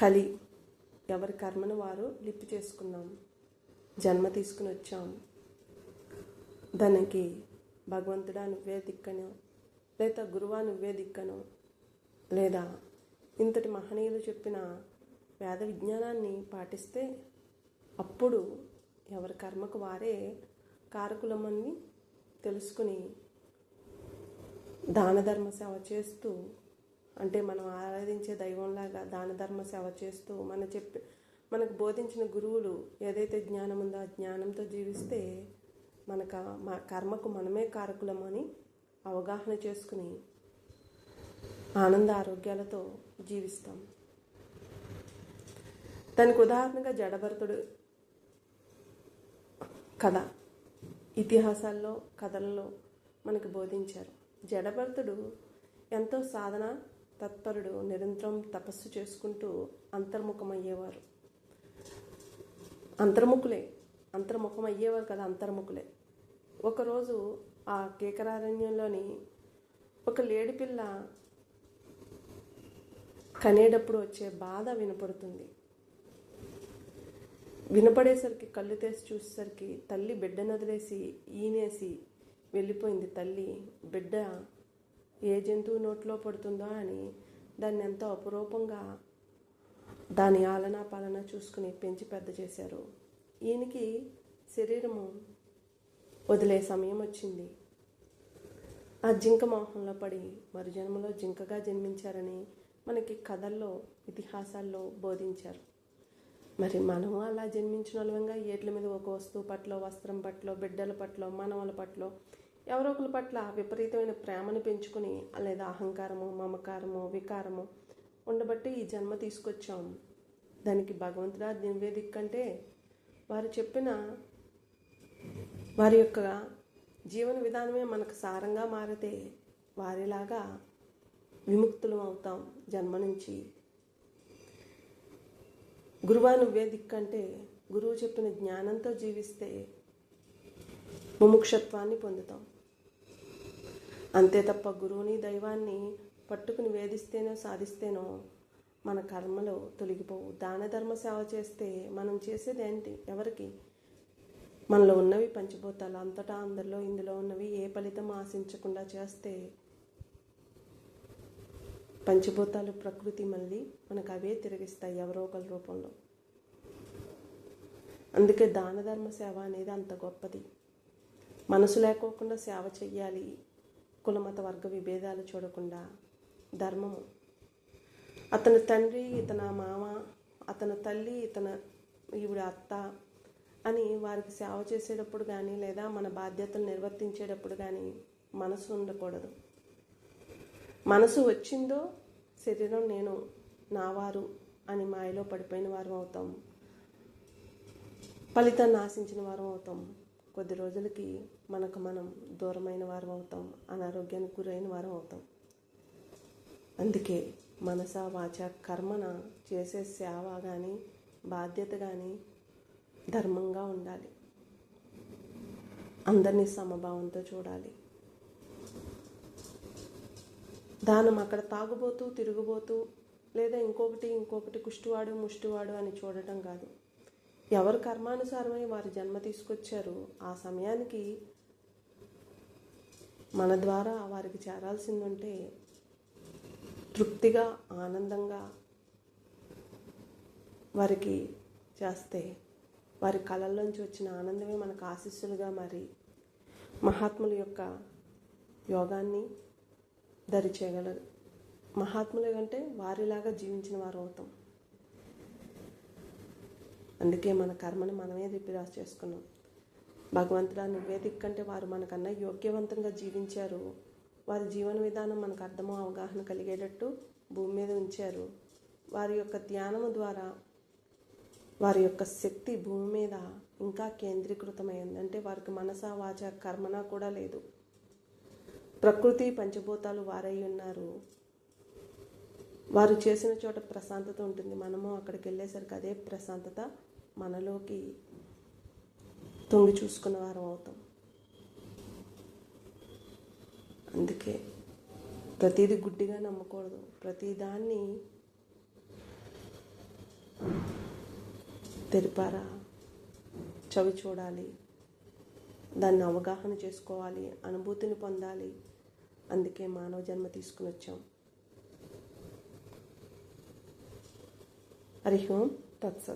కలి ఎవరి కర్మను వారు లిప్పి చేసుకున్నాం. జన్మ తీసుకుని వచ్చాం. దానికి భగవంతుడా నువ్వే దిక్కను లేదా గురువా నువ్వే దిక్కను లేదా ఇంతటి మహనీయులు చెప్పిన వేద విజ్ఞానాన్ని పాటిస్తే అప్పుడు ఎవరి కర్మకు వారే కారకులమని తెలుసుకుని దాన ధర్మ సేవ చేస్తూ అంటే మనం ఆరాధించే దైవంలాగా దాన ధర్మ సేవ చేస్తూ మన చెప్పి మనకు బోధించిన గురువులు ఏదైతే జ్ఞానం ఉందో ఆ జ్ఞానంతో జీవిస్తే మనక మా కర్మకు మనమే కారకులమని అవగాహన చేసుకుని ఆనంద ఆరోగ్యాలతో జీవిస్తాం. దానికి ఉదాహరణగా జడభరతుడు కథ ఇతిహాసాల్లో కథలలో మనకు బోధించారు. జడభరతుడు ఎంతో సాధన తత్పరుడు నిరంతరం తపస్సు చేసుకుంటూ అంతర్ముఖమయ్యేవారు. అంతర్ముఖులే. అంతర్ముఖం అయ్యేవారు కదా అంతర్ముఖులే. ఒకరోజు ఆ కేకరారణ్యంలోని ఒక లేడిపిల్ల కనేటప్పుడు వచ్చే బాధ వినపడుతుంది. వినపడేసరికి కళ్ళు తెసి చూసేసరికి తల్లి బిడ్డ నదిలేసి ఈనేసి వెళ్ళిపోయింది తల్లి. బిడ్డ ఏ జంతువు నోట్లో పడుతుందో అని దాన్ని ఎంతో అపురూపంగా దాని ఆలనా పాలన చూసుకుని పెంచి పెద్ద చేశారు. ఈయనకి శరీరము వదిలే సమయం వచ్చింది. ఆ జింక మోహంలో పడి మరు జన్మలో జింకగా జన్మించారని మనకి కథల్లో ఇతిహాసాల్లో బోధించారు. మరి మనము అలా జన్మించిన వాళ్ళంగా ఏట్ల మీద ఒక వస్తువు పట్ల వస్త్రం పట్ల బిడ్డల పట్ల మనవల పట్ల ఎవరో ఒకరి పట్ల విపరీతమైన ప్రేమను పెంచుకుని లేదా అహంకారము మమకారము వికారము ఉండబట్టి ఈ జన్మ తీసుకొచ్చాం. దానికి భగవంతుడా నివేదిక కంటే వారు చెప్పిన వారి యొక్క జీవన విధానమే మనకు సారంగా మారితే వారిలాగా విముక్తులం అవుతాం జన్మ నుంచి. గురువా నువ్వే దిక్కంటే గురువు చెప్పిన జ్ఞానంతో జీవిస్తే ముముక్షత్వాన్ని పొందుతాం. అంతే తప్ప గురువుని దైవాన్ని పట్టుకుని వేధిస్తేనో సాధిస్తేనో మన కర్మలు తొలగిపోవు. దాన ధర్మ సేవ చేస్తే మనం చేసేది ఏంటి? ఎవరికి? మనలో ఉన్నవి పంచిపోతాలు. అంతటా అందరిలో ఇందులో ఉన్నవి ఏ ఫలితం ఆశించకుండా చేస్తే పంచభూతాలు ప్రకృతి మళ్ళీ మనకు అవే తిరిగిస్తాయి ఎవరో ఒకరి రూపంలో. అందుకే దాన ధర్మ సేవ అనేది అంత గొప్పది. మనసు లేకోకుండా సేవ చెయ్యాలి. కులమత వర్గ విభేదాలు చూడకుండా ధర్మము. అతని తండ్రి ఇతన మామ అతని తల్లి ఇతన ఈవిడ అత్త అని వారికి సేవ చేసేటప్పుడు కానీ లేదా మన బాధ్యతలు నిర్వర్తించేటప్పుడు కానీ మనసు ఉండకూడదు. మనసు వచ్చిందో శరీరం నేను నావారు అని మాయలో పడిపోయిన వారం అవుతాం. ఫలితాన్ని ఆశించిన వారం అవుతాం. కొద్ది రోజులకి మనకు మనం దూరమైన వారం అవుతాం అనారోగ్యానికి గురైన వారం అవుతాం. అందుకే మనస వాచ కర్మన చేసే సేవ కానీ బాధ్యత కానీ ధర్మంగా ఉండాలి. అందరినీ సమభావంతో చూడాలి. దానం అక్కడ తాగుబోతూ తిరుగుబోతూ లేదా ఇంకొకటి ఇంకొకటి కుష్టివాడు ముష్టివాడు అని చూడటం కాదు. ఎవరు కర్మానుసారమై వారి జన్మ తీసుకొచ్చారు? ఆ సమయానికి మన ద్వారా వారికి చేరాల్సిందంటే తృప్తిగా ఆనందంగా వారికి చేస్తే వారి కళల్లోంచి వచ్చిన ఆనందమే మనకు ఆశీస్సులుగా మారి మహాత్ముల యొక్క యోగాన్ని దరి చేయగలరు మహాత్ములు అంటే వారిలాగా జీవించిన వారు అవుతాం. అందుకే మన కర్మను మనమే రిపిరాస్ చేసుకున్నాం. భగవంతుడా నువ్వే దిక్కంటే వారు మనకన్నా యోగ్యవంతంగా జీవించారు. వారి జీవన విధానం మనకు అర్థమో అవగాహన కలిగేటట్టు భూమి మీద ఉంచారు. వారి యొక్క ధ్యానము ద్వారా వారి యొక్క శక్తి భూమి మీద ఇంకా కేంద్రీకృతమైంది. అంటే వారికి మనస వాచ కర్మన కూడా లేదు. ప్రకృతి పంచభూతాలు వారై ఉన్నారు. వారు చేసిన చోట ప్రశాంతత ఉంటుంది. మనము అక్కడికి వెళ్ళేసరికి అదే ప్రశాంతత మనలోకి తొంగి చూసుకున్న వారం అవుతాం. అందుకే ప్రతిదీ గుడ్డిగా నమ్మకూడదు. ప్రతిదాన్ని తెరిపారా? చవి చూడాలి. దాన్ని అవగాహన చేసుకోవాలి. అనుభూతిని పొందాలి. అందుకే మానవ జన్మ తీసుకుని వచ్చాం. हरिः ओं तत्सत्